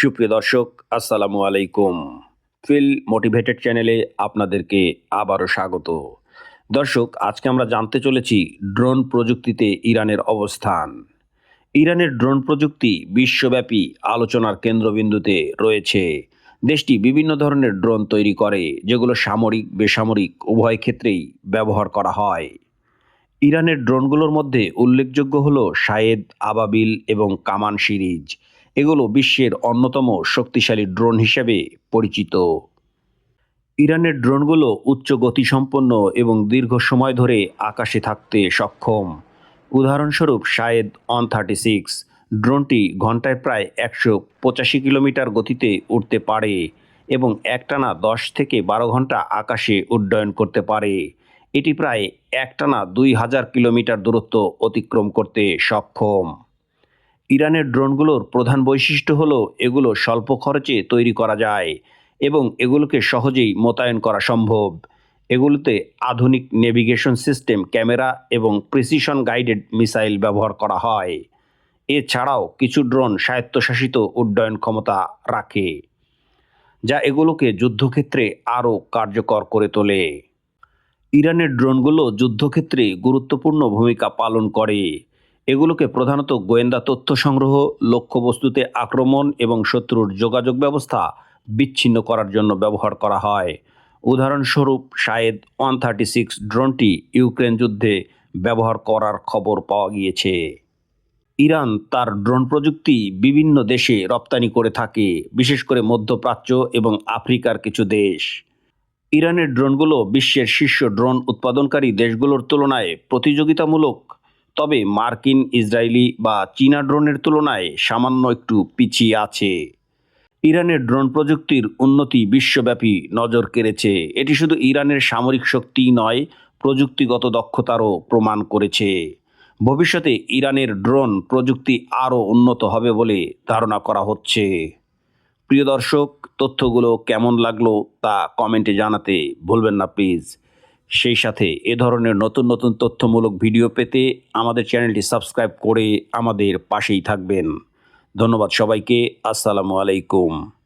সুপ্রিয় দর্শক, আসসালামু আলাইকুম। ফিল মোটিভেটেড চ্যানেলে আপনাদেরকে আবারও স্বাগত। দর্শক, আজকে আমরা জানতে চলেছি ড্রোন প্রযুক্তিতে ইরানের অবস্থান। ইরানের ড্রোন প্রযুক্তি বিশ্বব্যাপী আলোচনার কেন্দ্রবিন্দুতে রয়েছে। দেশটি বিভিন্ন ধরনের ড্রোন তৈরি করে, যেগুলো সামরিক, বেসামরিক, উভয় ক্ষেত্রেই ব্যবহার করা হয়। ইরানের ড্রোনগুলোর মধ্যে উল্লেখযোগ্য হল শায়েদ আবাবিল এবং কামান সিরিজ। এগুলো বিশ্বের অন্যতম শক্তিশালী ড্রোন হিসেবে পরিচিত। ইরানের ড্রোনগুলো উচ্চ গতিসম্পন্ন এবং দীর্ঘ সময় ধরে আকাশে থাকতে সক্ষম। উদাহরণস্বরূপ শায়েদ অন থার্টি সিক্স ড্রোনটি ঘন্টায় প্রায় একশো পঁচাশি কিলোমিটার গতিতে উঠতে পারে এবং একটানা দশ থেকে বারো ঘণ্টা আকাশে উড্ডয়ন করতে পারে। এটি প্রায় একটানা দুই হাজার কিলোমিটার দূরত্ব অতিক্রম করতে সক্ষম। ইরানের ড্রোনগুলোর প্রধান বৈশিষ্ট্য হলো এগুলো স্বল্প খরচে তৈরি করা যায় এবং এগুলোকে সহজেই মোতায়েন করা সম্ভব। এগুলোতে আধুনিক নেভিগেশন সিস্টেম, ক্যামেরা এবং প্রিসিশন গাইডেড মিসাইল ব্যবহার করা হয়। এছাড়াও কিছু ড্রোন স্বায়ত্তশাসিত উড্ডয়ন ক্ষমতা রাখে, যা এগুলোকে যুদ্ধক্ষেত্রে আরও কার্যকর করে তোলে। ইরানের ড্রোনগুলো যুদ্ধক্ষেত্রে গুরুত্বপূর্ণ ভূমিকা পালন করে। এগুলোকে প্রধানত গোয়েন্দা তথ্য সংগ্রহ, লক্ষ্যবস্তুতে আক্রমণ এবং শত্রুর যোগাযোগ ব্যবস্থা বিচ্ছিন্ন করার জন্য ব্যবহার করা হয়। উদাহরণস্বরূপ শায়েদ ওয়ান থার্টি সিক্স ড্রোনটি ইউক্রেন যুদ্ধে ব্যবহার করার খবর পাওয়া গিয়েছে। ইরান তার ড্রোন প্রযুক্তি বিভিন্ন দেশে রপ্তানি করে থাকে, বিশেষ করে মধ্যপ্রাচ্য এবং আফ্রিকার কিছু দেশ। ইরানের ড্রোনগুলো বিশ্বের শীর্ষ ড্রোন উৎপাদনকারী দেশগুলোর তুলনায় প্রতিযোগিতামূলক তবে মার্কিন, ইসরায়েলি বা চীনা ড্রোনের তুলনায় সামান্য একটু পিছিয়ে আছে। ইরানের ড্রোন প্রযুক্তির উন্নতি বিশ্বব্যাপী নজর কেড়েছে। এটি শুধু ইরানের সামরিক শক্তিই নয়, প্রযুক্তিগত দক্ষতারও প্রমাণ করেছে। ভবিষ্যতে ইরানের ড্রোন প্রযুক্তি আরও উন্নত হবে বলে ধারণা করা হচ্ছে। প্রিয় দর্শক, তথ্যগুলো কেমন লাগল তা কমেন্টে জানাতে ভুলবেন না, প্লিজ। সেই সাথে এ ধরনের নতুন নতুন তথ্যমূলক ভিডিও পেতে আমাদের চ্যানেলটি সাবস্ক্রাইব করে আমাদের পাশেই থাকবেন। ধন্যবাদ সবাইকে। আসসালামু আলাইকুম।